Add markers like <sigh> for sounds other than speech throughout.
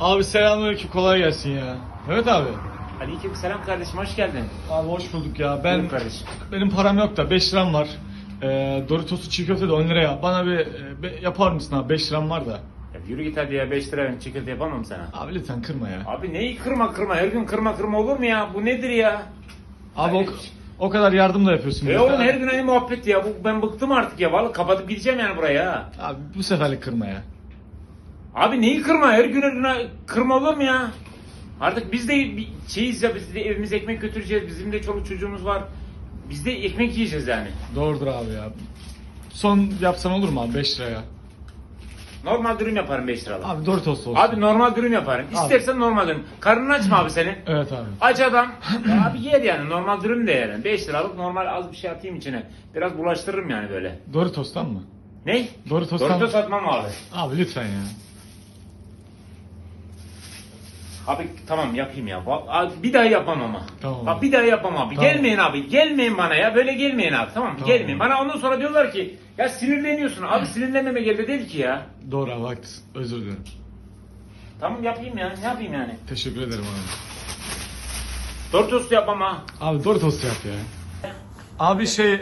Abi selamünaleyküm kolay gelsin ya. Evet abi. Aleyküm selam kardeşim hoş geldin. Abi hoş bulduk ya. Ben Buyur kardeşim. benim param yok da 5 liram var. Ee, Doritos'u çiğ köfte de 10 liraya. Bana bir e, be- yapar mısın abi? 5 liram var da. Ya yürü git hadi ya 5 lira çikolata yapamam sana. Abi lütfen kırma ya. Abi neyi kırma kırma her gün kırma kırma olur mu ya? Bu nedir ya? Abi o, o kadar yardım da yapıyorsun. E bize. oğlum her gün aynı muhabbet ya. Bu, ben bıktım artık ya. Vallahi kapatıp gideceğim yani buraya. ha. Abi bu seferlik kırma ya. Abi neyi kırma? Her gün her gün kırma olur mu ya? Artık biz de bir şeyiz ya biz de evimize ekmek götüreceğiz. Bizim de çoluk çocuğumuz var. Biz de ekmek yiyeceğiz yani. Doğrudur abi ya. Son yapsan olur mu abi 5 liraya? Normal dürüm yaparım 5 liralık. Abi Doritos olsun. Abi normal dürüm yaparım. İstersen normal dürüm. Karnın aç mı abi senin? <clears throat> Evet abi. Aç adam. Ya abi yer yani normal dürüm de yer. 5 liralık normal az bir şey atayım içine. Biraz bulaştırırım yani böyle. Doritos'tan mı? Ne? Doritos'tan Doritos atmam abi. Abi lütfen ya. Abi tamam yapayım ya. Abi, Bir daha yapmam ama. Tamam. Bak bir daha yapmam abi. Tamam. Gelmeyin abi. Gelmeyin bana ya. Böyle gelmeyin abi. Tamam mı? Tamam. Gelmeyin. Bana ondan sonra diyorlar ki ya sinirleniyorsun. Abi sinirlenmeme geldi değil ki ya. Doğru abi haklısın. Özür dilerim. Tamam yapayım ya. Ne yapayım yani? Teşekkür ederim abi. Doritos da yapmam ha. Abi Doritos yap ya. Abi şey eee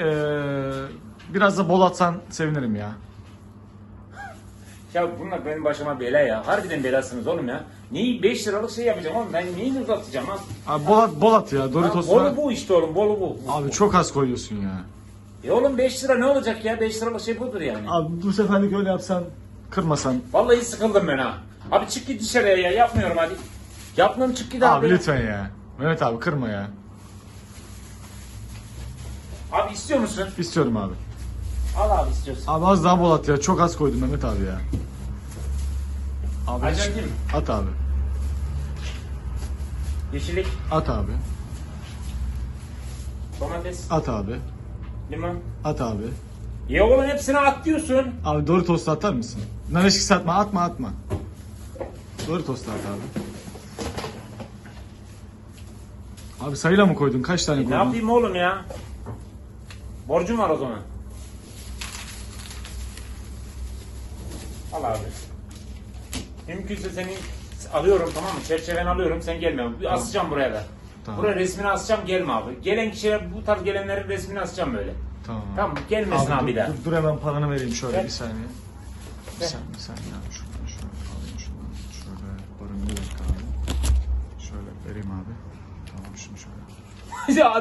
biraz da bol atsan sevinirim ya. Ya bunlar benim başıma bela ya. Harbiden belasınız oğlum ya. Neyi 5 liralık şey yapacağım oğlum. Ben neyi uzatacağım ha? Abi bol at, bol at ya Doritos'la. Bolu bu işte oğlum. Bolu bu. Abi çok az koyuyorsun ya. E oğlum 5 lira ne olacak ya? 5 liralık şey budur yani. Abi bu seferlik öyle yapsan kırmasan. Vallahi sıkıldım ben ha. Abi çık git dışarıya ya. Yapmıyorum hadi. Yapmıyorum çık git abi. Abi lütfen ya. Mehmet abi kırma ya. Abi istiyor musun? İstiyorum abi. Al abi istiyorsun. Abi az daha bol at ya. Çok az koydum Mehmet abi ya. Abi değil mi? At abi. Yeşillik, At abi. domates, At abi. limon. At abi. Ya oğlum hepsini at diyorsun. Abi Doritos'la atar mısın? Nar eşkisi atma atma atma. Doritos'la at abi. Abi sayıyla mı koydun? Kaç tane E, ne koydun? yapayım oğlum ya? Borcum var o zaman. Al abi. Mümkünse senin alıyorum tamam mı? Çerçeveni alıyorum sen gelme. Bir Asacağım buraya da. Tamam. Buraya resmini asacağım gelme abi. Gelen kişiler bu tarz gelenlerin resmini asacağım böyle. Tamam. Tamam gelmesin abi, dur, bir daha. dur, dur hemen paranı vereyim şöyle Ver. bir saniye. Bir saniye, bir saniye abi. Şuradan şöyle alayım şuradan. Şöyle paranı bir dakika abi. Şöyle vereyim abi. Tamam şunu şöyle. Ya <laughs> adam